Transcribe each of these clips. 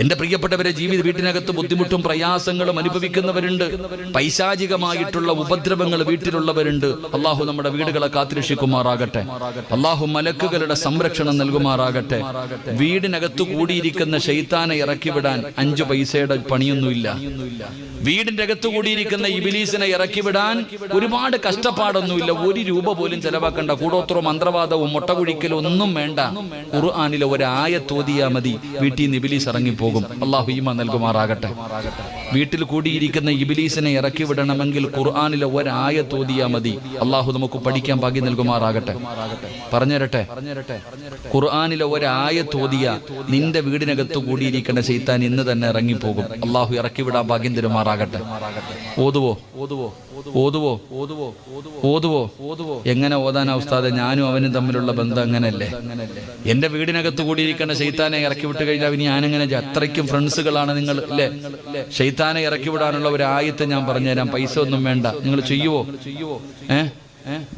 എന്റെ പ്രിയപ്പെട്ടവരെ ജീവിത വീട്ടിനകത്ത് ബുദ്ധിമുട്ടും പ്രയാസങ്ങളും അനുഭവിക്കുന്നവരുണ്ട്. പൈശാചികമായിട്ടുള്ള ഉപദ്രവങ്ങൾ വീട്ടിലുള്ളവരുണ്ട്. അള്ളാഹു നമ്മുടെ വീടുകളെ കാത്തിരക്ഷിക്കുമാറാകട്ടെ. അള്ളാഹു മലക്കുകളുടെ സംരക്ഷണം നൽകുമാറാകട്ടെ. വീടിനകത്ത് കൂടിയിരിക്കുന്ന ഷെയ്ത്താനെ ഇറക്കിവിടാൻ അഞ്ചു പൈസയുടെ പണിയൊന്നുമില്ല. വീടിന്റെ അകത്ത് കൂടിയിരിക്കുന്ന ഇബിലീസിനെ ഇറക്കി വിടാൻ ഒരുപാട് കഷ്ടപ്പാടൊന്നുമില്ല. ഒരു രൂപ പോലും ചെലവാക്കണ്ട. കൂടോത്രോ മന്ത്രവാദവും മുട്ട കുഴിക്കലും ഒന്നും വേണ്ട. ഖുർആാനിലെ ഒരായ തോതിയാ മതി. വീട്ടിൽ നിന്ന് ഇബിലീസ് ഇറങ്ങിപ്പോകും അള്ളാഹു ഈമ നൽകുമാറാകട്ടെ. വീട്ടിൽ കൂടിയിരിക്കുന്ന ഇബിലീസിനെ ഇറക്കി വിടണമെങ്കിൽ ഖുർആാനിലെ ഒരായ തോതിയാ മതി. അള്ളാഹു നമുക്ക് പഠിക്കാൻ ഭാഗ്യം നൽകുമാറാകട്ടെ. പറഞ്ഞരട്ടെ ഖുർആാനിലെ ഒരായ തോതിയ നിന്റെ വീടിനകത്ത് കൂടിയിരിക്കുന്ന ചെയ്ത്താൻ ഇന്ന് തന്നെ ഇറങ്ങിപ്പോകും. അള്ളാഹു ഇറക്കി വിടാൻ ഭാഗ്യം തരുമാറാകട്ടെ. ഓതുവോ ഓതുവോ? ഓതുവോ? ഓതുവോ? ഓതുവോ? ഓതുവോ? എങ്ങനെ ഓതാനാ ഉസ്താദെ? ഞാനും അവനും തമ്മിലുള്ള ബന്ധം അങ്ങനെയല്ലേ? എന്റെ വീടിനകത്ത് കൂടിയിരിക്കുന്ന ഷെയ്ത്താനെ ഇറക്കി വിട്ട് കഴിഞ്ഞാൽ ഇനി ഞാനെങ്ങനെ അത്രയ്ക്കും ഫ്രണ്ട്സുകളാണ് നിങ്ങൾ അല്ലേ? ഷെയ്ത്താനെ ഇറക്കി വിടാനുള്ള ഒരു ആയത്തെ ഞാൻ പറഞ്ഞുതരാം. പൈസ ഒന്നും വേണ്ട. നിങ്ങൾ ചെയ്യുവോ? ചെയ്യുവോ? ഏ?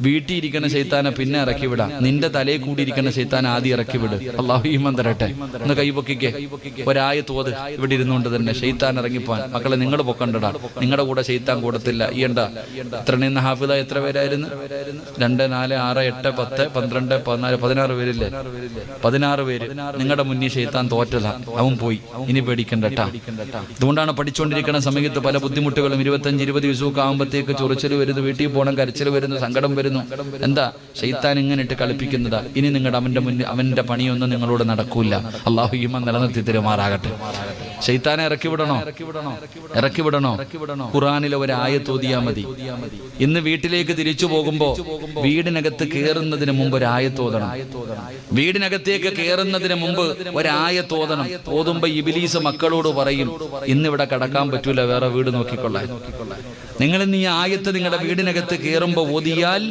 വീട്ടിൽ ഇരിക്കുന്ന ശൈത്താനെ പിന്നെ ഇറക്കി വിടാം നിന്റെ തലയിൽ കൂടി ഇരിക്കുന്ന ശൈത്താൻ ആദ്യം ഇറക്കി വിട് അള്ളാഹു ഈമൻ തരട്ടെ ഒന്ന് കൈപൊക്കിക്കേ ഒരായ തോത് ഇവിടെ ഇരുന്നുകൊണ്ട് തന്നെ ശൈത്താൻ ഇറങ്ങിപ്പോൻ മക്കളെ നിങ്ങൾ പൊക്കണ്ടടാ. നിങ്ങളുടെ കൂടെ ശൈത്താൻ കൂടത്തില്ല. ഈ ഇത്ര നിന്ന് ഹാഫിദ എത്ര പേരായിരുന്നു? രണ്ട് നാല് ആറ് എട്ട് പത്ത് പന്ത്രണ്ട് പതിനാല് പതിനാറ് പേരില്ലേ? പതിനാറ് പേര്. നിങ്ങളുടെ മുന്നിൽ ശൈത്താൻ തോറ്റതാ. അവൻ പോയി. ഇനി പേടിക്കണ്ടട്ടാ. അതുകൊണ്ടാണ് പഠിച്ചുകൊണ്ടിരിക്കുന്ന സമയത്ത് പല ബുദ്ധിമുട്ടുകളും. ഇരുപത്തഞ്ച് ഇരുപത് ദിവസമൊക്കെ ആകുമ്പോഴത്തേക്ക് ചൊറിച്ചൽ വരുന്നു വീട്ടിൽ പോകണം കരച്ചിൽ വരുന്നു വരുന്നു. എന്താ? ഷെയ്ത്താൻ ഇങ്ങനെ ഇട്ട് കളിപ്പിക്കുന്നതാ. ഇനി നിങ്ങളുടെ അവന്റെ മുന്നിൽ അവന്റെ പണിയൊന്നും നിങ്ങളോട് നടക്കൂല. അള്ളാഹു ഈമ നിലനിർത്തി തരുമാറാകട്ടെ. ഷെയ്ത്താനെ ഇറക്കി വിടണോ? ഇറക്കി വിടണോ? ഖുറാനിലെ ഒരു ആയത്തോതിയാ മതി. ഇന്ന് വീട്ടിലേക്ക് തിരിച്ചു പോകുമ്പോ വീടിനകത്ത് കയറുന്നതിന് മുമ്പ് ഒരു ആയത്തോതണം വീടിനകത്തേക്ക് കയറുന്നതിന് മുമ്പ് ഒരായത്തോതണം ഓതുമ്പോ ഇബിലീസ് മക്കളോട് പറയും ഇന്നിവിടെ കടക്കാൻ പറ്റൂല വേറെ വീട് നോക്കിക്കൊള്ളാൻ. നിങ്ങൾ ഈ ആയത്ത് നിങ്ങളുടെ വീടിനകത്ത് കയറുമ്പോൾ ഓതിയാൽ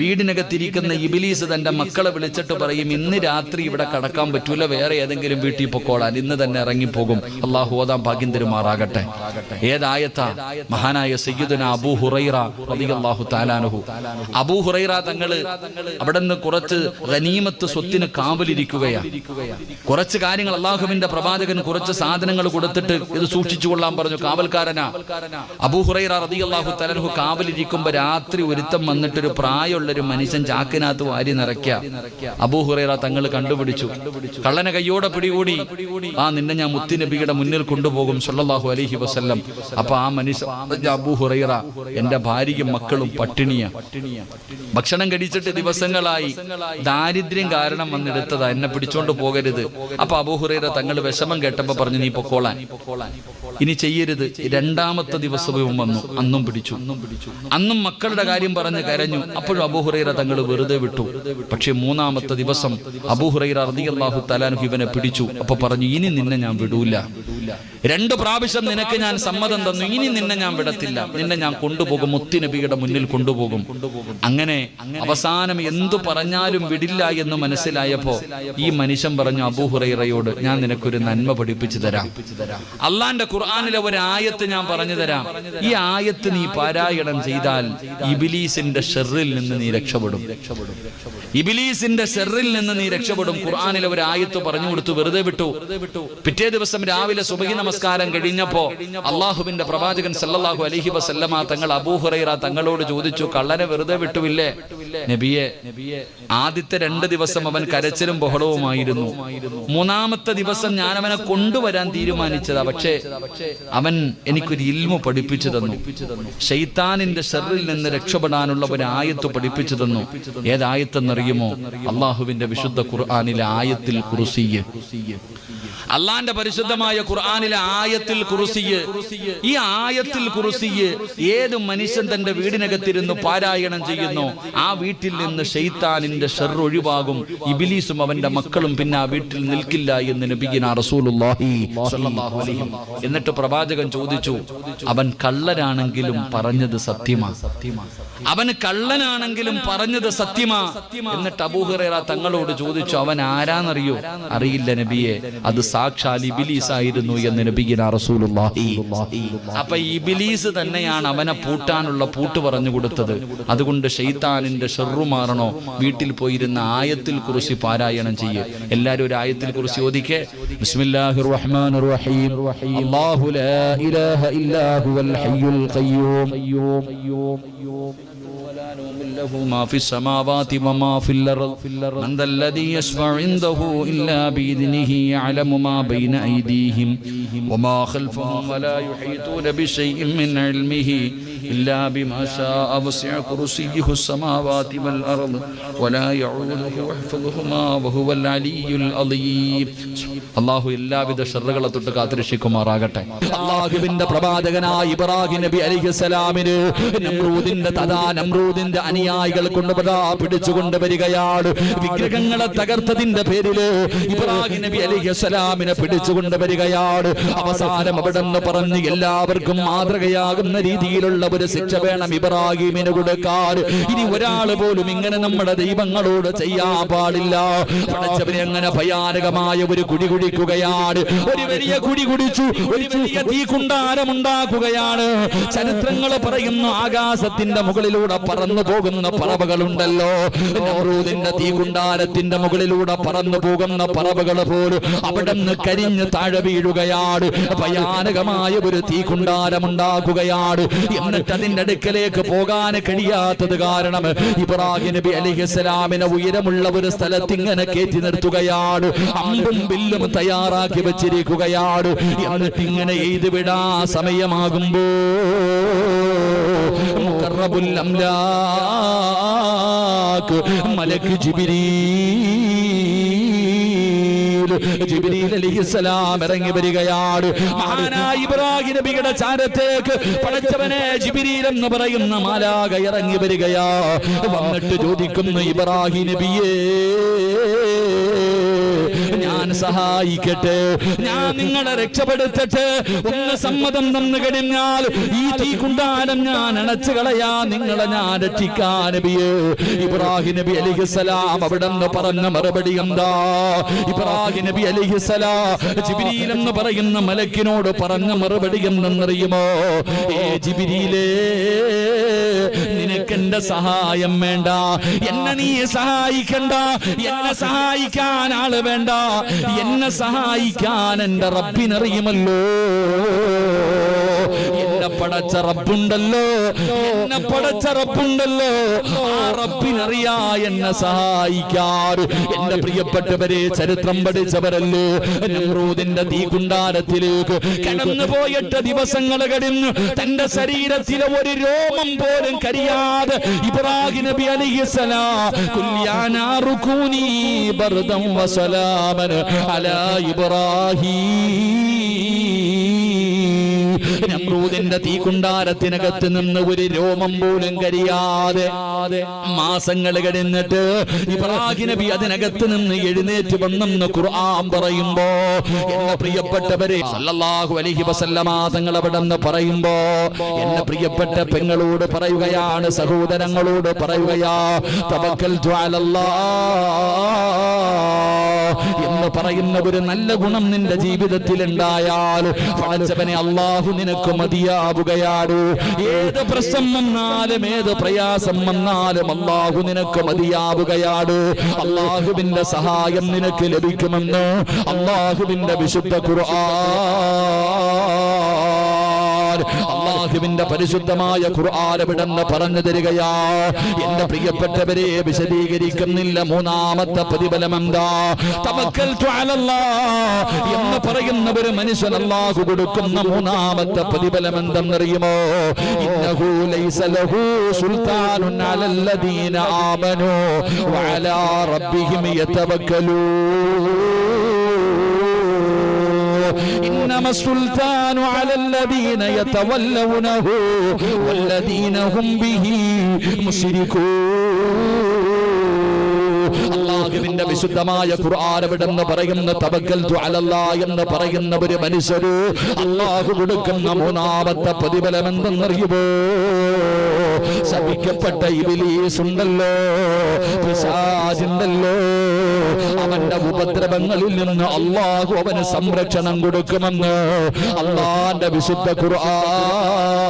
വീടിനകത്തിരിക്കുന്ന ഇബിലീസ് തന്റെ മക്കളെ വിളിച്ചിട്ട് പറയും ഇന്ന് രാത്രി ഇവിടെ കടക്കാൻ പറ്റൂല വേറെ ഏതെങ്കിലും വീട്ടിൽ പൊക്കോളാൻ. ഇന്ന് തന്നെ ഇറങ്ങിപ്പോകും. അള്ളാഹു ഓതാം ഭാഗ്യം തരുമാറാകട്ടെ. ഏതായത്ത? മഹാനായ സയ്യിദുന അബൂ ഹുറൈറ റളിയല്ലാഹു താലാനുഹു അബൂ ഹുറൈറ തങ്ങൾ അവിടെ നിന്ന് കുറച്ച് ഗനീമത്ത് സ്വത്തിന് കാവലിരിക്കുകയാണ് കുറച്ച് കാര്യങ്ങൾ അള്ളാഹുവിന്റെ പ്രവാചകൻ കുറച്ച് സാധനങ്ങൾ കൊടുത്തിട്ട് ഇത് സൂക്ഷിച്ചു കൊള്ളാൻ പറഞ്ഞു കാവൽക്കാരനാ. അബൂ ഹുറൈറ റളിയല്ലാഹു തലഹു കാവലിരിക്കുമ്പോ രാത്രി ഒരുത്തം വന്നിട്ടൊരു പ്രായമുള്ള ഒരു മനുഷ്യൻ ചാക്കിനകത്ത് വാരി നിറയ്ക്ക. അബൂഹുറേറ തങ്ങൾ കണ്ടുപിടിച്ചു. കള്ളനെ കയ്യോടെ പിടികൂടി. ആ നിന്നെ ഞാൻ മുത്തുനബിയുടെ മുന്നിൽ കൊണ്ടുപോകും സല്ലല്ലാഹു അലൈഹി വസ്ല്ലം. അപ്പൊ ആ മനുഷ്യ അബൂഹുറൈറ എന്റെ ഭാര്യയും മക്കളും പട്ടിണിയ. ഭക്ഷണം കഴിച്ചിട്ട് ദിവസങ്ങളായി. ദാരിദ്ര്യം കാരണം വന്നെടുത്തതാ. എന്നെ പിടിച്ചോണ്ട് പോകരുത്. അപ്പൊ അബൂഹുറൈറ തങ്ങൾ വിഷമം കേട്ടപ്പോ പറഞ്ഞു നീ പൊക്കോളാൻ. ഇനി ചെയ്യരുത്. രണ്ടാമത്തെ ദിവസവും വന്നു. അന്നും പിടിച്ചു. അന്നും മക്കളുടെ കാര്യം പറഞ്ഞ് കരഞ്ഞു. അപ്പോഴും അബൂഹുറൈറ തങ്ങൾ വെറുതെ വിട്ടു. പക്ഷെ മൂന്നാമത്തെ ദിവസം അബൂഹുറൈറ റളിയല്ലാഹു തലാൻഹു ഇവനെ പിടിച്ചു. അപ്പൊ പറഞ്ഞു ഇനി നിന്നെ ഞാൻ വിടൂല. രണ്ടു പ്രാവശ്യം നിനക്ക് ഞാൻ സമ്മതം തന്നു. ഇനി നിന്നെ ഞാൻ വിടത്തില്ല. നിന്നെ ഞാൻ കൊണ്ടുപോകും. മുത്തിനബിയുടെ മുന്നിൽ കൊണ്ടുപോകും. അങ്ങനെ അവസാനം എന്തു പറഞ്ഞാലും വിടില്ല എന്ന് മനസ്സിലായപ്പോ ഈ മനുഷ്യൻ പറഞ്ഞു അബൂഹുറൈറയോട് ഞാൻ നിനക്കൊരു നന്മ പഠിപ്പിച്ചു തരാം. അള്ളാന്റെ ഖുർആാനിലെ ഒരു ആയത്ത് ഞാൻ പറഞ്ഞു തരാം. ഈ ആയത്ത് നീ പാരായണം ചെയ്താൽ ഇബിലീസിന്റെ ഷെറിൽ നിന്ന് നീ രക്ഷപ്പെടും. ഇബിലീസിന്റെ ഷെറിൽ നിന്ന് നീ രക്ഷപ്പെടും. ഖുർആാനിലെ ഒരു ആയത്ത് പറഞ്ഞു കൊടുത്തു വെറുതെ വിട്ടു. പിറ്റേ ദിവസം രാവിലെ സുബഹി നമസ്കാരം കഴിഞ്ഞപ്പോ അള്ളാഹുവിന്റെ പ്രവാചകൻ സല്ലാഹു അലഹി വസല്ലമ തങ്ങൾ അബൂഹുറൈറ തങ്ങളോട് ചോദിച്ചു കള്ളനെ വെറുതെ വിട്ടുവില്ലേ? നബിയെ ആദ്യത്തെ രണ്ട് ദിവസം അവൻ കരച്ചിലും ബഹളവുമായിരുന്നു. മൂന്നാമത്തെ ദിവസം ഞാൻ അവനെ കൊണ്ടുവരാൻ തീരുമാനിച്ചതാ. പക്ഷേ അവൻ എനിക്കൊരു ഇൽമു പഠിപ്പിച്ചു തന്നു. ഷെയ്ത്താനിന്റെ ഷെറിൽ നിന്ന് രക്ഷപ്പെടാനുള്ള ഒരു ആയത്ത് പഠിപ്പിച്ചു തന്നു. ഏതായത്തെന്നറിയുമോ? അള്ളാഹുവിന്റെ വിശുദ്ധ ഖുർആാനിലെ ആയത്തിൽ കുറുസിയെ അള്ളാന്റെ പരിശുദ്ധമായ ഖുർആാനിലെ ആയത്തിൽ കുറുസിയ് ഈ ആയത്തിൽ കുറുസിയ് ഏത് മനുഷ്യൻ തന്റെ വീടിനകത്തിരുന്ന് പാരായണം ചെയ്യുന്നു? ആ വീട്ടിൽ നിന്ന് ഷെയ്ത്താനിന്റെ ഷെർ ഒഴിവാകും. ഇബിലീസും അവന്റെ മക്കളും പിന്നെ ആ വീട്ടിൽ നിൽക്കില്ല എന്ന് നബിഗിന എന്നിട്ട് പ്രവാചകൻ ചോദിച്ചു അവൻ കള്ളനാണെങ്കിലും പറഞ്ഞത് സത്യമാ? അവന് കള്ളനാണെങ്കിലും പറഞ്ഞത് സത്യമാ? എന്നിട്ട് അബൂഹറ തങ്ങളോട് ചോദിച്ചു അവൻ ആരാന്നറിയോ? അറിയില്ല നബിയെ അത് സാക്ഷാൽ ഇബിലീസ് ആയിരുന്നു എന്ന് നബിഗിന അപ്പൊ ഇബിലീസ് തന്നെയാണ് അവനെ പൂട്ടാനുള്ള പൂട്ട് പറഞ്ഞു കൊടുത്തത്. അതുകൊണ്ട് ഷെയ്ത്താനിന്റെ ഷെറു മാറണോ വീട്ടിൽ പോയിരുന്ന ആയത്തിൽ കുറിച്ച് പാരായണം ചെയ്യ് എല്ലാരും ഒരു ആയത്തിൽ കുറിച്ച് ചോദിക്കേ ബിസ്മില്ലാഹിർ റഹ്മാനിർ റഹീം അല്ലാഹു ലാ ഇലാഹ ഇല്ലാ ഹുവൽ ഹയ്യുൽ ഖയ്യൂം ولا نوم له ما في السماوات وما في الأرض من ذا الذي يشفع عنده إلا بإذنه يعلم ما بين أيديهم وما خلفهم ولا يحيطون بشيء من علمه إلا بما شاء وسع كرسيه السماوات والأرض ولا يعوده حفظهما وهو العلي العظيم അള്ളാഹു എല്ലാവിധ ഷറുകളെ തൊട്ട് കാത്തിരക്ഷിക്കുമാറാകട്ടെ അള്ളാഹുവിന്റെ പ്രവാചകനായ ഇബ്രാഹിം നബി അലിഹുസലാമിന് നമ്രൂദിന്റെ തഥാ നമ്രൂദിന്റെ അനുയായികൾ കൊണ്ടുപതാ പിടിച്ചുകൊണ്ട് വരികയാണ് വിഗ്രഹങ്ങളെ തകർത്തതിന്റെ പേരില് ഇബ്രാഹിം നബി അലിഹുസലാമിനെ പിടിച്ചുകൊണ്ട് വരികയാണ് അവസാനം അവിടെ നിന്ന് പറഞ്ഞ് എല്ലാവർക്കും മാതൃകയാകുന്ന രീതിയിലുള്ള ഒരു ശിക്ഷ വേണം ഇബ്രാഹിമിന് കൊടുക്കാൻ ഇനി ഒരാൾ പോലും ഇങ്ങനെ നമ്മുടെ ദൈവങ്ങളോട് ചെയ്യാൻ പാടില്ല. പടച്ചവനെ അങ്ങനെ ഭയാനകമായ ഒരു കുടി കുടിക്കുകയാണ്. ഒരു വലിയ കുടി കുടിച്ചു ഒരു വലിയ തീ കുണ്ടാരമുണ്ടാക്കുകയാണ് ചരിത്രങ്ങൾ പറയുന്നു ആകാശത്തിന്റെ മുകളിലൂടെ പറന്നു പോകുന്ന പറവകളുണ്ടല്ലോ. നമ്രൂദിന്റെ തീകുണ്ടാരത്തിന്റെ മുകളിലൂടെ പറന്നു പോകുന്ന പറവകൾ പോലും അവിടെ നിന്ന് കരിഞ്ഞ് താഴെ വീഴുകയാണ്. ഭയാനകമായ ഒരു തീ കുണ്ടാരമുണ്ടാക്കുകയാണ് എന്നിട്ട് അതിന്റെ അടുക്കലേക്ക് പോകാൻ കഴിയാത്തത് കാരണം ഇബ്രാഹിം നബി അലിഹിസ്സലാമിനെ ഉയരമുള്ള ഒരു സ്ഥലത്ത് ഇങ്ങനെ കയറ്റി നിർത്തുകയാണ്. അമ്പും ബില്ലും തയ്യാറാക്കി വെച്ചിരിക്കുകയാണ്. എന്നിട്ട് ഇങ്ങനെ എഴുതി വിടാ സമയമാകുമ്പോ മലക്ക് ഇറങ്ങി മഹാനായ ഇബ്രാഹിം നബിയുടെ എന്ന് പറയുന്ന ഇറങ്ങി വരികയാ. വന്നിട്ട് ചോദിക്കുന്നു ഇബ്രാഹിം നബിയേ ഞാൻ സഹായിക്കട്ടെ. ഞാൻ നിങ്ങളെ രക്ഷപ്പെടുത്തട്ടെ. ഒന്ന് സമ്മതം തന്നു കഴിഞ്ഞാൽ ഈ തീ കുണ്ടാരം ഞാൻ അണച്ചു കളയാ. നിങ്ങളെ ഞാൻ രക്ഷിക്കാൻ നബിയേ. ഇബ്രാഹിം നബി അലിഹിസലാം അവിടെ നിന്ന് പറഞ്ഞ മറുപടി എന്താ? ഇബ്രാഹിം നബി അലിഹിസലാം ജിബിരിയിൽ എന്ന് പറയുന്ന മലക്കിനോട് പറഞ്ഞ മറുപടി എന്തെന്നറിയുമോ? ഏ ജിബിരിയിലേ നിനക്കെന്റെ സഹായം വേണ്ട. എന്നെ നീ സഹായിക്കണ്ട. എന്നെ സഹായിക്കാൻ ആൾ വേണ്ട. എന്നെ സഹായിക്കാൻ എന്റെ റബ്ബിനറിയുമല്ലോ. പടച്ച റബ്ബുണ്ടല്ലോ എന്നെ പടച്ച റബ്ബുണ്ടല്ലോ ആ റബ്ബിനറിയാ എന്നെ സഹായിക്കാറ്. എന്റെ പ്രിയപ്പെട്ടവരെ ചരിത്രം പഠിച്ചവരല്ലോ. നമ്രൂദിന്റെ തീകുണ്ടാരത്തിലേക്ക് കടന്നു പോയിട്ട് ദിവസങ്ങൾ കഴിഞ്ഞു തന്റെ ശരീരത്തിലെ ഒരു രോമം പോലും കരിയാതെ ഇബ്രാഹിം നബി റുകൂനി ബർദം വസലാമൻ അലാ ഇബ്രാഹിം. നമ്രൂദിന്റെ തീകുണ്ടാരത്തിനകത്ത് നിന്ന് ഒരു രോമം പോലും കരിയാതെ മാസങ്ങൾ കഴിഞ്ഞിട്ട് ഇബ്രാഹിം നബി അതിനകത്ത് നിന്ന് എഴുന്നേറ്റ് വന്നെന്ന് ഖുർആൻ പറയുമ്പോ എന്റെ പ്രിയപ്പെട്ടവരെ സല്ലല്ലാഹു അലൈഹി വസല്ലമ തങ്ങൾ അവിടെ നിന്ന് പറയുമ്പോ എന്റെ പ്രിയപ്പെട്ട പെങ്ങളോട് പറയുകയാണ് സഹോദരങ്ങളോട് പറയുകയാ തവക്കൽ എന്ന് പറയുന്ന ഒരു നല്ല ഗുണം നിന്റെ ജീവിതത്തിൽ ഉണ്ടായാൽ പടച്ചവനെ അള്ളാഹു നിനക്ക് മതിയാവുകയാണ് ഏത് പ്രശ്നം വന്നാലും ഏത് പ്രയാസം വന്നാലും അള്ളാഹു നിനക്ക് മതിയാവുകയാണ് അള്ളാഹുവിന്റെ സഹായം നിനക്ക് ലഭിക്കുമെന്ന് അള്ളാഹുവിന്റെ വിശുദ്ധ ഖുർആൻ അള്ളാഹുവിന്റെ പരിശുദ്ധമായ ഖുർആൻ ഇവിടെന്ന് പറഞ്ഞു തരികയാ? എന്റെ പ്രിയപ്പെട്ടവരെ വിശദീകരിക്കുന്നില്ല. മൂന്നാമത്തെ പ്രതിഫലം എന്താ? എന്ന് പറയുന്ന ഒരു മനുഷ്യൻ അല്ലാഹു കൊടുക്കുന്ന മൂന്നാമത്തെ പ്രതിഫലം എന്തെന്നറിയുമോ? ആമനു റബ്ബിഹിം യതവക്കലൂൻ. إنما السلطان على الذين يتولونه والذين هم به مشركون അള്ളാഹുവിന്റെ വിശുദ്ധമായ ഖുർആൻ എവിടെന്ന് പറയുന്ന തവക്കൽ അലല്ലാ എന്ന് പറയുന്ന ഒരു മനുഷ്യര് അള്ളാഹു കൊടുക്കുന്ന മൂന്നാമത്തെ പ്രതിഫലം എന്തെന്നറിയുമോ ശപിക്കപ്പെട്ട ഇബിലീസ് ഉണ്ടല്ലോ പിശാചുണ്ടല്ലോ. അവന്റെ ഉപദ്രവങ്ങളിൽ നിന്ന് അള്ളാഹു അവന് സംരക്ഷണം കൊടുക്കുമെന്ന് അള്ളാന്റെ വിശുദ്ധ ഖുർആൻ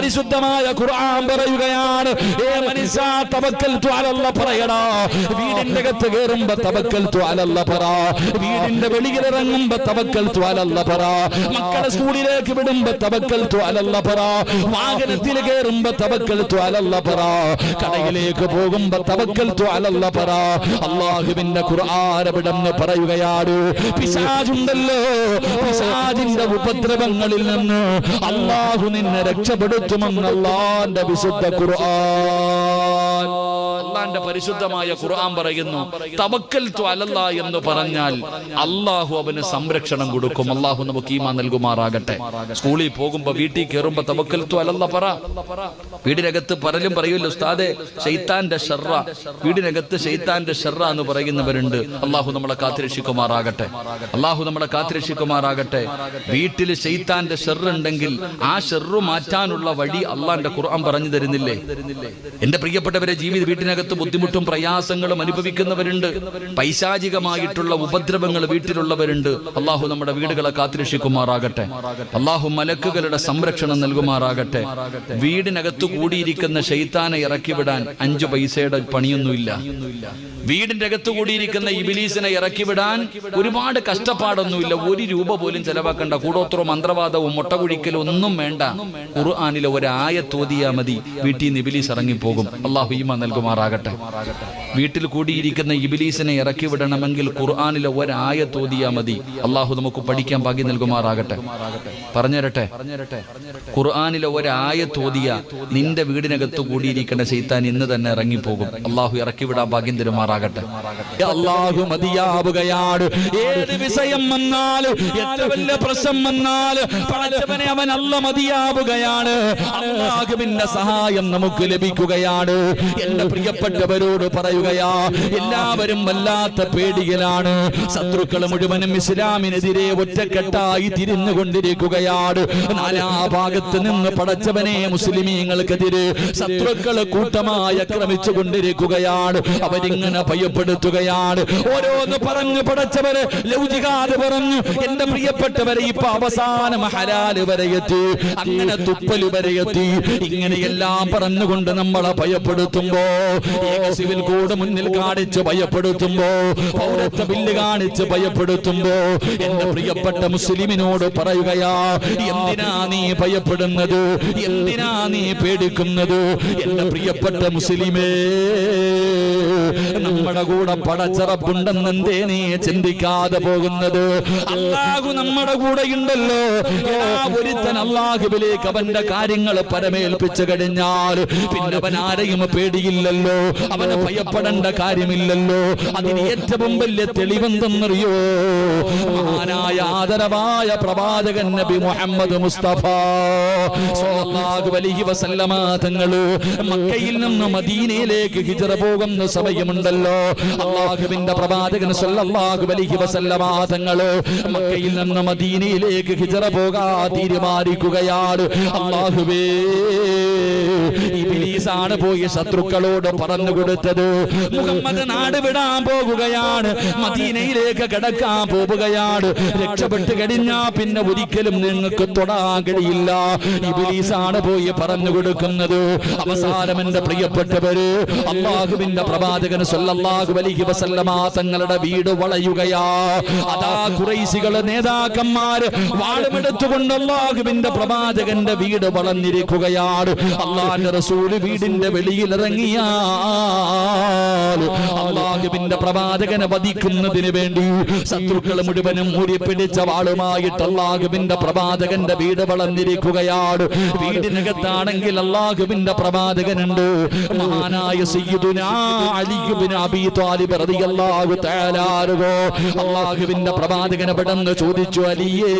പരിശുദ്ധമായ ഖുർആൻ പറയുകയാണ് ഏ മനുഷ്യ തവക്കൽ ത്വാലല്ല പറയടാ. വീടിന്റെ അകത്ത് കയറുമ്പോ തവക്കൽ ത്വാലല്ല പറ. വീടിന്റെ വെളിയിൽ ഇറങ്ങുമ്പോ തവക്കൽ ത്വാലല്ല പറ. മക്കളെ സ്കൂളിലേക്ക് വിടുമ്പോ തവക്കൽ ത്വാലല്ല പറ. വാഹനത്തിൽ കയറുമ്പോ തവക്കൽ ത്വാലല്ല പറ. കടയിലേക്ക് പോകുമ്പോ തവക്കൽ ത്വാലല്ല പറ. അള്ളാഹുവിന്റെ ഖുർആൻ എവിടെന്ന് പറയുകയാണ് പിശാചുണ്ടല്ലോ പിശാചിന്റെ ഉപദ്രവങ്ങളിൽ നിന്ന് അല്ലാഹു നിന്നെ അള്ളാന്റെ വിശുദ്ധ ഖുർആൻ. അള്ളാന്റെ പരിശുദ്ധമായ ഖുർആൻ പറയുന്നു തവക്കൽ അലല്ല എന്ന് പറഞ്ഞാൽ അള്ളാഹു അവന് സംരക്ഷണം കൊടുക്കും. അള്ളാഹു നമുക്ക് ഈമാ നൽകുമാറാകട്ടെ. സ്കൂളിൽ പോകുമ്പോ വീട്ടിൽ കയറുമ്പോ തവക്കൽ അലല്ല പറ. വീടിനകത്ത് പലരും പറയുമല്ലോ ഉസ്താദെ ഷെയ്ത്താന്റെ ഷെറ വീടിനകത്ത് ഷെയ്ത്താന്റെ ഷെറ എന്ന് പറയുന്നവരുണ്ട്. അള്ളാഹു നമ്മളെ കാത്തിരക്ഷിക്കുമാറാകട്ടെ. അള്ളാഹു നമ്മളെ കാത്തിരക്ഷിക്കുമാറാകട്ടെ. വീട്ടിൽ ഷെയ്ത്താന്റെ ഷെറുണ്ടെങ്കിൽ ആ ഷെറു മാറ്റാനുള്ള വഴി അള്ളാന്റെ ഖുർആൻ പറഞ്ഞു തരുന്നില്ലേ? എന്റെ പ്രിയപ്പെട്ടവരെ ജീവിത വീട്ടിനകത്ത് ബുദ്ധിമുട്ടും പ്രയാസങ്ങളും അനുഭവിക്കുന്നവരുണ്ട്. പൈശാചികമായിട്ടുള്ള ഉപദ്രവങ്ങൾ വീട്ടിലുള്ളവരുണ്ട്. അള്ളാഹു നമ്മുടെ വീടുകളെ കാത്തിരക്ഷിക്കുമാറാകട്ടെ. അള്ളാഹു മലക്കുകളുടെ സംരക്ഷണം നൽകുമാറാകട്ടെ. വീടിനകത്ത് കൂടിയിരിക്കുന്ന ഷെയ്ത്താനെ ഇറക്കിവിടാൻ അഞ്ചു പൈസയുടെ പണിയൊന്നുമില്ല. വീടിന്റെ അകത്ത് കൂടിയിരിക്കുന്ന ഇബിലീസിനെ ഇറക്കി വിടാൻ ഒരുപാട് കഷ്ടപ്പാടൊന്നുമില്ല. ഒരു രൂപ പോലും ചെലവാക്കണ്ട. കൂടോത്രോ മന്ത്രവാദവും മുട്ടകുഴിക്കലും ഒന്നും വേണ്ട. ഖുർആാനിലെ ഒരായത്തോതിയാ മതി. വീട്ടിൽ നിന്ന് ഇബിലീസ് ഇറങ്ങിപ്പോകും. അള്ളാഹു ഈമ നൽകുമാറാകട്ടെ. വീട്ടിൽ കൂടിയിരിക്കുന്ന ഇബിലീസിനെ ഇറക്കി വിടണമെങ്കിൽ ഖുർആാനിലെ ഒരായത്തോതിയാ മതി. അള്ളാഹു നമുക്ക് പഠിക്കാൻ ഭാഗ്യം നൽകുമാറാകട്ടെ. പറഞ്ഞരട്ടെ ഖുർആാനിലെ ഒരായത്തോതിയ നിന്റെ വീടിനകത്ത് കൂടിയിരിക്കുന്ന ചെയ്ത്താൻ ഇന്ന് തന്നെ ഇറങ്ങിപ്പോകും. അള്ളാഹു ഇറക്കി വിടാൻ ഭാഗ്യം തരുമാറാകട്ടെ. അള്ളാഹു മതിയാവുകയാണ് ഏത് വിഷയം വന്നാലും എത്ര വലിയ പ്രശ്നം വന്നാലും പടച്ചവനെ അവൻ അല്ല മതിയാവുകയാണ്. അള്ളാഹുവിന്റെ സഹായം നമുക്ക് ലഭിക്കുകയാണ്. എന്റെ പ്രിയപ്പെട്ടവരോട് പറയുകയാ എല്ലാവരും വല്ലാത്ത പേടികളാണ് ശത്രുക്കൾ മുഴുവനും ഇസ്ലാമിനെതിരെ ഒറ്റക്കെട്ടായി തിരിഞ്ഞുകൊണ്ടിരിക്കുകയാണ് നാലാ ഭാഗത്ത് നിന്ന് പടച്ചവനെ മുസ്ലിമീങ്ങൾക്കെതിരെ ശത്രുക്കൾ കൂട്ടമായി ആക്രമിച്ചു കൊണ്ടിരിക്കുകയാണ്. അവരിങ്ങനെ ഭയപ്പെടുത്തുകയാണ്. ഓരോന്ന് പറഞ്ഞു പടച്ചവര് ലൗചികാത് പറഞ്ഞു. എന്റെ പ്രിയപ്പെട്ടവരെ ഇപ്പൊ അവസാന ഹലാൽ വരെ എത്തി. അങ്ങനെ തുപ്പൽ വരെ എത്തി. ഇങ്ങനെയെല്ലാം പറഞ്ഞുകൊണ്ട് നമ്മളെ ഭയപ്പെടുത്തുമ്പോ സിവിൽ കോഡ് മുന്നിൽ കാണിച്ച് ഭയപ്പെടുത്തുമ്പോ പൗരത്വ ബില്ല് കാണിച്ച് ഭയപ്പെടുത്തുമ്പോ എന്റെ പ്രിയപ്പെട്ട മുസ്ലിമിനോട് പറയുകയാ എന്തിനാ നീ ഭയപ്പെടുന്നത്? എന്തിനാ നീ പേടിക്കുന്നത്? എന്റെ പ്രിയപ്പെട്ട മുസ്ലിമേ നമ്മുടെ കൂടെ പടച്ചറപ്പുണ്ടെന്നെന്തേ നീ ചിന്തിക്കാതെ പോകുന്നത്? അള്ളാഹു നമ്മുടെ കൂടെ ഉണ്ടല്ലോ. ഒരുത്തൻ അല്ലാഹുബിലേക്ക് അവന്റെ കാര്യങ്ങൾ പരമേൽപ്പിച്ചു കഴിഞ്ഞാൽ പിന്നെ അവൻ ആരെയും പേടിയില്ലല്ലോ. അവന് ഭയപ്പെടേണ്ട കാര്യമില്ലല്ലോ. അതിന് ഏറ്റവും വലിയ തെളിവെന്തെന്നറിയോ? മഹാനായ ആദരവായ പ്രവാചകൻ നബി മുഹമ്മദ് മുസ്തഫ സ്വല്ലല്ലാഹു അലൈഹി വസല്ലമ തങ്ങൾ മക്കയിൽ നിന്ന് മദീനയിലേക്ക് ഹിജറ പോകുന്ന സമയമുണ്ടല്ലോ. അള്ളാഹുവിന്റെ പ്രവാചകൻ സല്ലല്ലാഹു അലൈഹി വസല്ലമ മക്കയിൽ നിന്ന് മദീനയിലേക്ക് ഹിജറ പോകാ തീരുമാനിക്കുകയാണ്. അള്ളാഹുവേ ഇബിലീസാണ് പോയി ശത്രുക്കളോട് പറഞ്ഞു കൊടുത്തത്. മുഹമ്മദ് നാട് വിടാൻ പോകുകയാണ്. മദീനയിലേക്ക് കിടക്കാൻ പോവുകയാണ് രക്ഷപ്പെട്ട് കഴിഞ്ഞാ പിന്നെ ഒരിക്കലും നിങ്ങൾക്ക് തൊടാൻ കഴിയില്ല. ഇബിലീസാണ് പോയി പറഞ്ഞു കൊടുക്കുന്നത്. അവസാനം എന്റെ പ്രിയപ്പെട്ടവര് അള്ളാഹുവിന്റെ പ്രവാചകൻ വസല്ലമ തങ്ങളുടെ വീട് വളയുകയാ. അതാ കുറൈശികൾ നേതാക്കന്മാര് വാളുമെടുത്തുകൊണ്ട് പ്രവാചകന്റെ വീട് വളഞ്ഞിരിക്കുകയാണ്. അള്ളാഹിന്റെ റസൂൽ വീടിന്റെ വെളിയിൽ ഇറങ്ങിയാൽ അള്ളാഹുവിന്റെ പ്രവാചകനെ വധിക്കുന്നതിന് വേണ്ടി ശത്രുക്കൾ മുഴുവനും മൂടിപ്പിടിച്ച വാളുമായിട്ട് അള്ളാഹുവിന്റെ പ്രവാചകന്റെ വീട് വളഞ്ഞിരിക്കുകയാണ്. വീടിനകത്താണെങ്കിൽ അള്ളാഹുവിന്റെ പ്രവാചകനുണ്ട്. മഹാനായ സയ്യിദുനാ അലി ഇബ്നു അബീ റളിയല്ലാഹു തആല അൻഹു അള്ളാഹുവിന്റെ പ്രവാചകനെ പെട്ടെന്ന് ചോദിച്ചു അലിയേ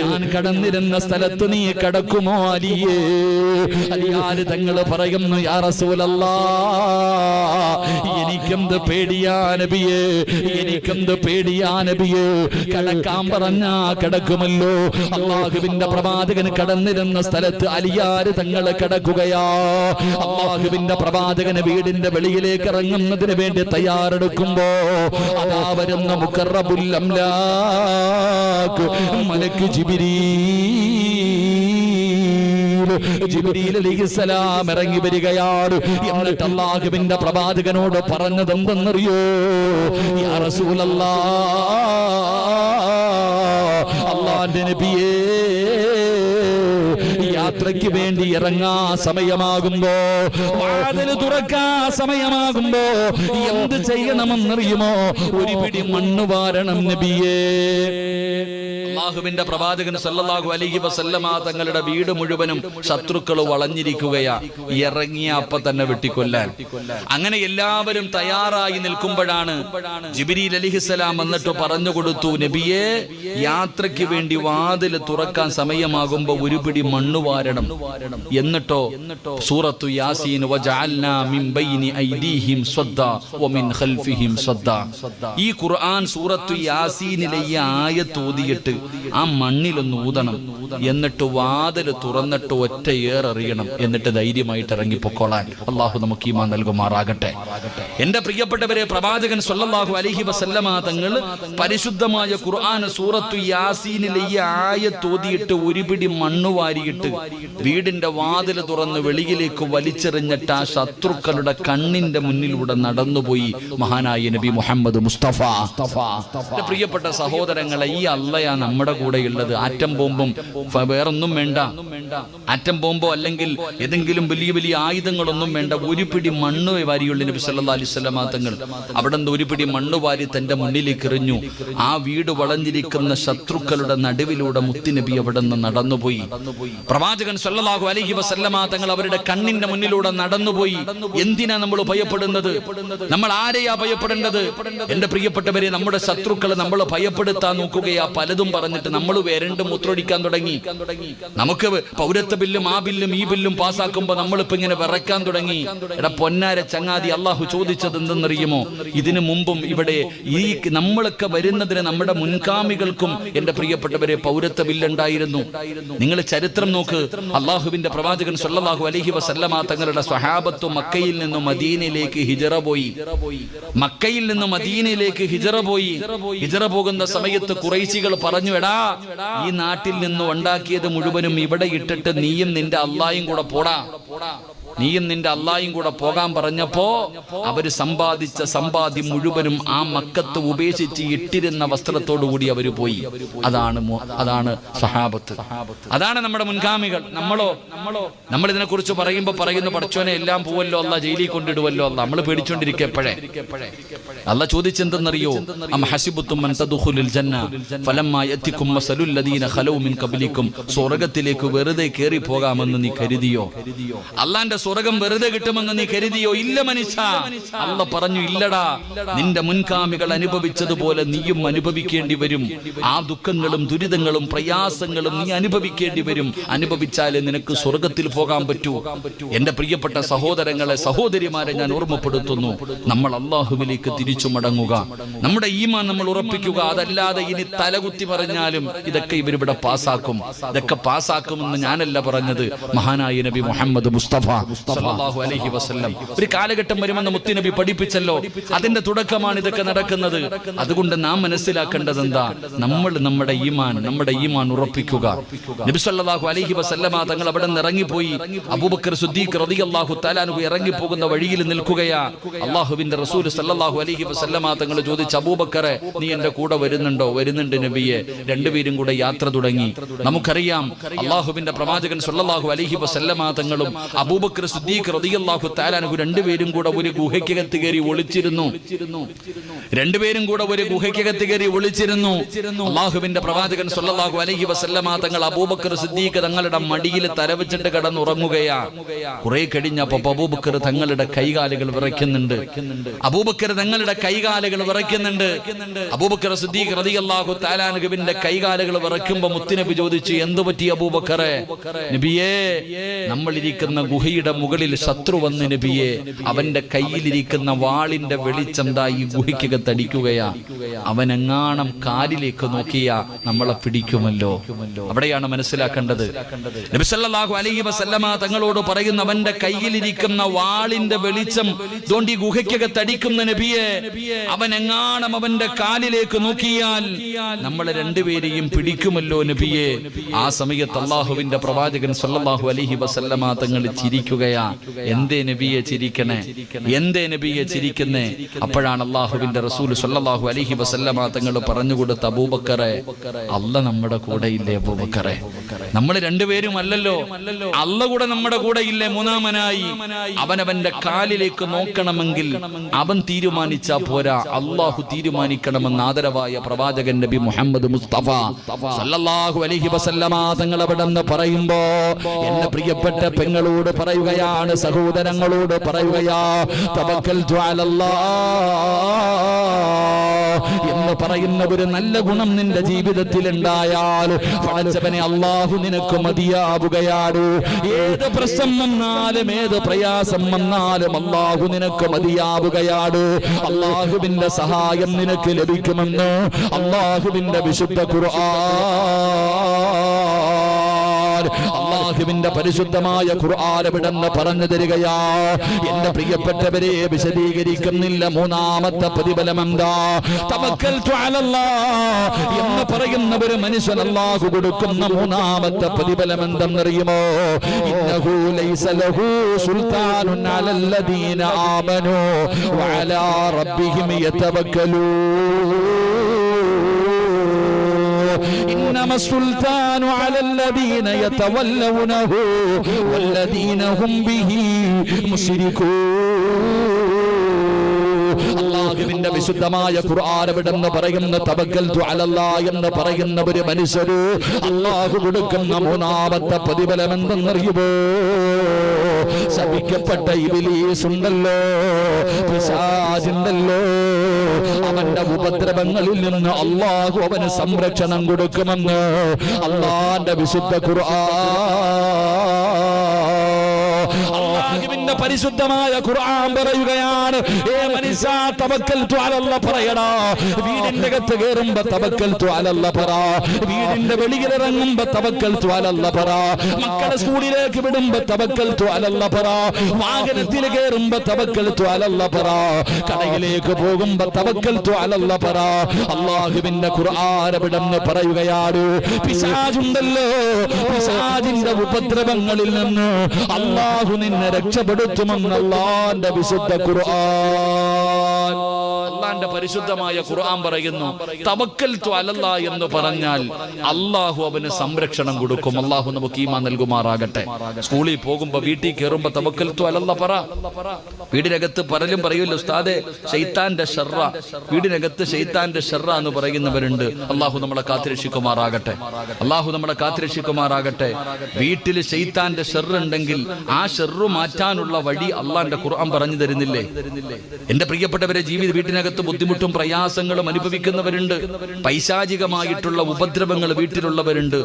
ഞാൻ കടന്നിരുന്ന സ്ഥലത്ത് നീ കടക്കുമോ അലിയേ? അലിയാര് തങ്ങൾ പറയുന്നു യാ റസൂലല്ലാ എനിക്കെന്ത് പേടിയാ നബിയേ എനിക്കെന്ത് പേടിയാ നബിയേ? കിടക്കാൻ പറഞ്ഞാ കിടക്കുമല്ലോ. അള്ളാഹുവിന്റെ പ്രവാചകൻ കടന്നിരുന്ന സ്ഥലത്ത് അലിയാര് തങ്ങളെ കിടക്കുകയാ? അള്ളാഹുവിന്റെ പ്രവാചകന് വീടിന്റെ വെളിയിലേക്ക് ഇറങ്ങുന്നതിന് വേണ്ടി തയ്യാറെടുക്കുമ്പോ അതാ വരുന്ന മുക്കറബുല്ലംലാക്ക് മലക്ക് ഇറങ്ങി വരികയാണ്. എന്നിട്ട് അള്ളാഹുവിന്റെ പ്രവാചകനോട് പറഞ്ഞത് എന്തെന്നറിയോ റസൂലല്ലാ അള്ളാന്റെ നബിയേ യാത്രയ്ക്ക് വേണ്ടി ഇറങ്ങാ സമയമാകുമ്പോ വാതിൽ തുറക്കാ സമയമാകുമ്പോ എന്ത് ചെയ്യണമെന്നറിയുമോ? ഒരു പിടി മണ്ണ് വാരണം നബിയേ. അള്ളാഹുവിന്റെ പ്രവാചകൻ സല്ലാഹു അലഹി വസല്ലമ തങ്ങളുടെ വീട് മുഴുവനും ശത്രുക്കൾ വളഞ്ഞിരിക്കുകയാ. ഇറങ്ങിയ അപ്പ തന്നെ വെട്ടിക്കൊല്ലാൻ. അങ്ങനെ എല്ലാവരും തയ്യാറായി നിൽക്കുമ്പോഴാണ് ജിബിരി അലിഹിസലാം എന്നിട്ട് പറഞ്ഞു കൊടുത്തു നബിയെ യാത്രയ്ക്ക് വേണ്ടി വാതിൽ തുറക്കാൻ സമയമാകുമ്പോ ഒരു പിടി മണ്ണ് വാരണം. എന്നിട്ടോ സൂറത്തു യാസീൻ ഈ ഖുർആൻ സൂറത്തു യാസീനിലെ ഈ ആയത്ത് ഓതിയിട്ട് ആ മണ്ണിലൊന്ന് ഊതണം. എന്നിട്ട് വാതിൽ തുറന്നിട്ട് ഒറ്റ ഏറെറിയണം എന്നിട്ട് ധൈര്യമായിട്ട് ഇറങ്ങി പൊക്കോളാൻ അള്ളാഹു നമുക്ക് ഈമാൻ നൽകുമാറാകട്ടെ. എന്റെ പ്രിയപ്പെട്ടവരെ പ്രവാചകൻ സല്ലല്ലാഹു അലൈഹി വസല്ലമ തങ്ങൾ പരിശുദ്ധമായ ഖുർആൻ സൂറത്തു യാസീനിലെ ഈ ആയത്ത് ഓതിയിട്ട് ഒരു പിടി മണ്ണ് വാരിയിട്ട് വീടിന്റെ വാതിൽ തുറന്ന് വെളിയിലേക്ക് വലിച്ചെറിഞ്ഞിട്ട് ആ ശത്രുക്കളുടെ കണ്ണിന്റെ മുന്നിലൂടെ നടന്നുപോയി മഹാനായ നബി മുഹമ്മദ് മുസ്തഫ. പ്രിയപ്പെട്ട സഹോദരങ്ങളെ ഈ അള്ളയാ നമ്മുടെ കൂടെയുള്ളത്. ആറ്റം ബോംബും വേറൊന്നും വേണ്ട. ആറ്റം ബോംബോ അല്ലെങ്കിൽ ഏതെങ്കിലും വലിയ വലിയ ആയുധങ്ങളൊന്നും വേണ്ട. ഒരു പിടി മണ്ണ് വാരിയുള്ള നബി സല്ലല്ലാഹു അലൈഹി വസല്ലമ തങ്ങൾ അവിടെ നിന്ന് ഒരു പിടി മണ്ണ് വാരി തന്റെ മുന്നിലേക്ക് എറിഞ്ഞു. ആ വീട് വളഞ്ഞിരിക്കുന്ന ശത്രുക്കളുടെ നടുവിലൂടെ മുത്തുനബി അവിടെ നിന്ന് നടന്നുപോയി. പ്രവാചകൻ സല്ലാഹു അലഹി വസല്ലമ തങ്ങൾ അവരുടെ കണ്ണിന്റെ മുന്നിലൂടെ നടന്നുപോയി. എന്തിനാ നമ്മൾ ഭയപ്പെടുന്നത്? നമ്മൾ ആരെയാ ഭയപ്പെടേണ്ടത്? എന്റെ പ്രിയപ്പെട്ടവരെ നമ്മുടെ ശത്രുക്കളെ നമ്മൾ ഭയപ്പെടുത്താൻ നോക്കുകയാ പലതും പറഞ്ഞിട്ട് നമ്മൾ വരണ്ട് മൂത്രൊടിക്കാൻ തുടങ്ങി. നമുക്ക് പൗരത്വ ബില്ലും ആ ബില്ലും ഈ ബില്ലും പാസ്സാക്കുമ്പോ നമ്മളിപ്പോ ഇങ്ങനെ വിറയ്ക്കാൻ തുടങ്ങി. എടാ പൊന്നാര ചങ്ങാതി അള്ളാഹു ചോദിച്ചത് എന്തെന്നറിയുമോ? ഇതിനു മുമ്പും ഇവിടെ ഈ നമ്മളൊക്കെ വരുന്നതിന് നമ്മുടെ മുൻകാമികൾക്കും എന്റെ പ്രിയപ്പെട്ടവരെ പൗരത്വ ബില്ലുണ്ടായിരുന്നു. നിങ്ങൾ ചരിത്രം നോക്ക്. അള്ളാഹുവിന്റെ പ്രവാചകൻ സല്ലാഹു അലഹി വസല്ലമ തങ്ങളുടെ സ്വഹാബത്ത് മക്കയിൽ നിന്നും മദീനയിലേക്ക് ഹിജറ പോയി. മക്കയിൽ നിന്നും മദീനയിലേക്ക് ഹിജറ പോയി. ഹിജറ പോകുന്ന സമയത്ത് കുറൈശികൾ പറഞ്ഞു എടാ ഈ നാട്ടിൽ നിന്ന് ഉണ്ടാക്കിയത് മുഴുവനും ഇവിടെ ഇട്ടിട്ട് നീയും നിന്റെ അള്ളായും കൂടെ പോടാ. നീയും നിന്റെ അള്ളായും കൂടെ പോകാൻ പറഞ്ഞപ്പോ അവർ സമ്പാദിച്ച സമ്പാദ്യം മുഴുവനും ആ മക്കത്ത് ഉപേക്ഷിച്ച് ഇട്ടിരുന്ന വസ്ത്രത്തോടു കൂടി അവർ പോയി. അതാണ് അതാണ് സഹാബത്ത്. അതാണ് നമ്മുടെ മുൻഗാമികൾ. നമ്മളോ നമ്മളോ നമ്മൾ ഇതിനെ കുറിച്ച് പറയുമ്പോ പറയുന്നു പഠിച്ചോനെ എല്ലാം പോവല്ലോ അല്ല ജയിലിൽ കൊണ്ടിടുവല്ലോ അല്ല നമ്മൾ പേടിച്ചോണ്ടിരിക്കപ്പോഴേ അല്ല ചോദിച്ചെന്തെന്നറിയോ? സ്വർഗത്തിലേക്ക് വെറുതെ കേറി പോകാമെന്ന് നീ കരുതിയോ? അള്ളാന്റെ സ്വർഗം വെറുതെ കിട്ടുമെന്ന് നീ കരുതിയോ? ഇല്ല മനുഷ്യ. അല്ല പറഞ്ഞു ഇല്ലടാ. നിന്റെ മുൻകാമികൾ അനുഭവിച്ചതുപോലെ നീയും അനുഭവിക്കേണ്ടി വരും. ആ ദുഃഖങ്ങളും ദുരിതങ്ങളും പ്രയാസങ്ങളും നീ അനുഭവിക്കേണ്ടി വരും. അനുഭവിച്ചാലേ നിനക്ക് സ്വർഗത്തിൽ പോകാൻ പറ്റൂ. എന്റെ പ്രിയപ്പെട്ട സഹോദരങ്ങളെ സഹോദരിമാരെ ഞാൻ ഓർമ്മപ്പെടുത്തുന്നു. നമ്മൾ അള്ളാഹുവിലേക്ക് തിരിച്ചു മടങ്ങുക. നമ്മുടെ ഈമാൻ നമ്മൾ ഉറപ്പിക്കുക. അതല്ലാതെ ഇനി തലകുത്തി പറഞ്ഞാലും ഇതൊക്കെ ഇവരിവിടെ പാസ്സാക്കും ഇതൊക്കെ പാസ്സാക്കുമെന്ന് ഞാനല്ല പറഞ്ഞത്. മഹാനായ നബി മുഹമ്മദ് മുസ്തഫ. സല്ലല്ലാഹു അലൈഹി വസല്ലം. ഒരു കാലഘട്ടം വരുമെന്ന് മുത്തിനബി പഠിപ്പിച്ചല്ലോ. അതിന്റെ തുടക്കമാണ് ഇതൊക്കെ നടക്കുന്നത്. അതുകൊണ്ട് നാം മനസ്സിലാക്കേണ്ടത് എന്താ നമ്മൾ നമ്മുടെ ഈമാൻ നമ്മുടെ ഈമാൻ ഉറപ്പിക്കുക. നബി അലൈഹി വസല്ലമ തങ്ങൾ അവിടെ നിന്ന് ഇറങ്ങിപ്പോയി. അബൂബക്കർ സുദ്ദീഖ് റളിയല്ലാഹു അള്ളാഹു ഇറങ്ങി പോകുന്ന വഴിയിൽ നിൽക്കുകയാ. അള്ളാഹുവിന്റെ റസൂൽ സല്ലാഹു അലഹി വസല്ലമ തങ്ങൾ ചോദിച്ചു അബൂബക്കറെ നീ എന്റെ കൂടെ വരുന്നുണ്ടോ? വരുന്നുണ്ട് നബിയെ. രണ്ടുപേരും കൂടെ യാത്ര തുടങ്ങി. നമുക്കറിയാം അള്ളാഹുവിന്റെ പ്രവാചകൻ സല്ലാഹു അലഹി വസല്ലമ തങ്ങളും അബൂബക്കർ രണ്ടുപേരും കൂടെ ഒരു ഗുഹയ്ക്കകത്ത് കയറി ഒളിച്ചിരുന്നു. രണ്ടുപേരും കൂടെ ഒരു ഗുഹയ്ക്കകത്ത് കയറി ഒളിച്ചിരുന്നു. അള്ളാഹുവിന്റെ പ്രവാചകൻ സൊല്ലാഹു അലഹി വസല്ലമ തങ്ങൾ അബൂബക്കർ സിദ്ദീഖ് തങ്ങളുടെ മടിയിൽ തലവെച്ചിട്ട് കടന്നുറങ്ങുകയാ. കുറെ കഴിഞ്ഞപ്പോ അബൂബക്കർ തങ്ങളുടെ കൈകാലുകൾ വിറയ്ക്കുന്നുണ്ട്. അബൂബക്കർ തങ്ങളുടെ കൈകാലുകൾ വിറയ്ക്കുന്നുണ്ട്. അബൂബക്കർ സിദ്ദീഖ് റളിയല്ലാഹു താലാനുഗുവിന്റെ കൈകാലുകൾ വിറയ്ക്കുമ്പോ മുത്തുനബി ചോദിച്ചു എന്തു പറ്റി അബൂബക്കറെ? നബിയേ നമ്മൾ ഇരിക്കുന്ന ഗുഹയുടെ മുകളിൽ ശത്രു വന്ന് നബിയെ അവന്റെ കയ്യിലിരിക്കുന്ന വാളിന്റെ വെളിച്ചം ഗുഹിക്കുക തടിക്കുകയാ അവൻ അവനെങ്ങാണം കാലിലേക്ക് നോക്കിയ നമ്മളെ പിടിക്കുമല്ലോ? അവിടെയാണ് മനസ്സിലാക്കേണ്ടത്. നബി സല്ലല്ലാഹു അലൈഹി വസല്ലമ തങ്ങളോട് പറയുന്ന അവന്റെ കയ്യിലിരിക്കുന്ന വാളിന്റെ വെളിച്ചം തോണ്ടി ഗുഹയ്ക്കൊക്കെ തടിക്കുന്ന നബിയെ അവൻ എങ്ങാണം അവന്റെ കാലിലേക്ക് നോക്കിയാൽ നമ്മളെ രണ്ടുപേരെയും പിടിക്കുമല്ലോ നബിയെ? ആ സമയത്ത് അള്ളാഹുവിന്റെ പ്രവാചകൻ സല്ലാഹു അലഹി വസല്ലമ തങ്ങൾ ചിരിക്കുകയാ എന്തേ നബിയെ ചിരിക്കണേ? എന്തേ നബിയെ ചിരിക്കുന്നേ? അപ്പോഴാണ് അള്ളാഹുവിന്റെ റസൂൽ സല്ലാഹു അലഹി വസല്ലമ തങ്ങൾ പറഞ്ഞു കൊടുത്ത അബൂബക്കറെ അല്ല നമ്മുടെ കൂടെ ഇല്ലേ അബൂബക്കറെ? നമ്മൾ രണ്ടുപേരും അല്ലല്ലോ. അല്ല കൂടെ നമ്മുടെ കൂടെ ഇല്ലേ മൂന്നാമനായി? അവനവന്റെ കാലിലേക്ക് നോക്കണമെങ്കിൽ അവൻ തീരുമാനിച്ച പോരാ. അള്ളാഹു തീരുമാനിക്കണമെന്ന് ആദരവായ പ്രവാചകൻ നബി മുഹമ്മദ് മുസ്തഫ സല്ലല്ലാഹു അലൈഹി വസല്ലമ തങ്ങൾ അവിടെ പറയുമ്പോ എന്റെ പ്രിയപ്പെട്ട പെങ്ങളോട് പറയുകയാണ് സഹോദരങ്ങളോട് പറയുകയാ തവക്കൽ എന്ന് പറയുന്ന ഒരു നല്ല ഗുണം നിന്റെ ജീവിതത്തിൽ ഉണ്ടായാൽ പടച്ചവനെ അള്ളാഹു നിനക്ക് മതിയാവുകയാണ്. ഏത് പ്രശ്നം വന്നാലും ഏത് പ്രയാസം വന്നാലും അള്ളാഹു നിനക്ക് മതിയാവുകയാണ്. അള്ളാഹുവിന്റെ സഹായം നിനക്ക് ലഭിക്കുമെന്ന് അള്ളാഹുവിന്റെ വിശുദ്ധ ഖുർആൻ അള്ളാഹുവിന്റെ പരിശുദ്ധമായ ഖുർആൻ വിടന്ന് പറഞ്ഞു തരികയാ. എന്റെ പ്രിയപ്പെട്ടവരെ വിശദീകരിക്കുന്നില്ല. മൂന്നാമത്തെ പ്രതിഫലം എന്താ? എന്ന് പറയുന്ന ഒരു മനുഷ്യൻ അള്ളാഹു കൊടുക്കുന്ന മൂന്നാമത്തെ പ്രതിഫലം എന്തെന്നറിയുമോ? അലല്ലദീന ആമനു റബ്ബിഹിം യതവക്കലൂൻ. إنما السلطان على الذين يتولونه والذين هم به مشركون അള്ളാഹുവിന്റെ വിശുദ്ധമായ ഖുർആൻ വിടെന്ന് പറയുന്ന തവക്കൽ അലല്ലാ എന്ന് പറയുന്ന ഒരു മനുഷ്യര് അള്ളാഹു കൊടുക്കുന്ന മൂന്നാമത്തെ പ്രതിഫലം എന്തെന്നറിയുമോ ശപിക്കപ്പെട്ട ഇബിലീസ് ഉണ്ടല്ലോ പിശാചുണ്ടല്ലോ. അവന്റെ ഉപദ്രവങ്ങളിൽ നിന്ന് അള്ളാഹു അവന് സംരക്ഷണം കൊടുക്കുമെന്ന് അള്ളാന്റെ വിശുദ്ധ ഖുർആൻ പരിശുദ്ധമായ ഖുർആൻ പറയുകയാണ് ഏ മനുഷ്യ തവക്കൽ അലല്ല പറയടാ. വീടിന്റെ അകത്ത് കയറുമ്പോ തവക്കൽ അലല്ല പറ. വീടിന്റെ വെളിയിൽ ഇറങ്ങുമ്പോ തവക്കൽ അലല്ല പറ. മക്കളെ സ്കൂളിലേക്ക് വിടുമ്പോ തവക്കൽ അലല്ല പറ. വാഹനത്തിൽ കയറുമ്പോ തവക്കൽ അലല്ല പറ. കടയിലേക്ക് പോകുമ്പോ തവക്കൽ അലല്ല പറ. അള്ളാഹുവിന്റെ ഖുർആൻ വിടന്ന് പറയുകയാണ് പിശാചുണ്ടല്ലോ പിശാചിന്റെ ഉപദ്രവങ്ങളിൽ നിന്ന് അള്ളാഹു നിന്നെ രക്ഷപ്പെടുത്തുമെന്ന് അള്ളാന്റെ വിശുദ്ധ ഖുർആൻ. അള്ളാന്റെ പരിശുദ്ധമായ ഖുർആൻ പറയുന്നു തവക്കൽ അലല്ല എന്ന് പറഞ്ഞാൽ അള്ളാഹു അവന് സംരക്ഷണം കൊടുക്കും. അള്ളാഹു നമുക്ക് ഈമാ നൽകുമാറാകട്ടെ. സ്കൂളിൽ പോകുമ്പോ വീട്ടിൽ കയറുമ്പോ തവക്കൽ അലല്ല പറ. വീടിനകത്ത് പലരും പറയുമല്ലോ ഉസ്താദെ ഷെയ്ത്താന്റെ ഷെറ വീടിനകത്ത് ഷെയ്ത്താന്റെ ഷെറ എന്ന് പറയുന്നവരുണ്ട്. അള്ളാഹു നമ്മളെ കാത്തിരക്ഷിക്കുമാറാകട്ടെ. അള്ളാഹു നമ്മളെ കാത്തിരക്ഷിക്കുമാറാകട്ടെ. വീട്ടിൽ ഷെയ്ത്താന്റെ ഉണ്ടെങ്കിൽ ആ ഷെറു മാറ്റാനുള്ള വഴി അള്ളാന്റെ ഖുർആൻ പറഞ്ഞു തരുന്നില്ലേ? എന്റെ പ്രിയപ്പെട്ടവരെ ജീവിത വീട്ടിനകത്ത് ബുദ്ധിമുട്ടും പ്രയാസങ്ങളും അനുഭവിക്കുന്നവരുണ്ട്. പൈശാചികമായിട്ടുള്ള ഉപദ്രവങ്ങൾ വീട്ടിലുള്ളവരുണ്ട്.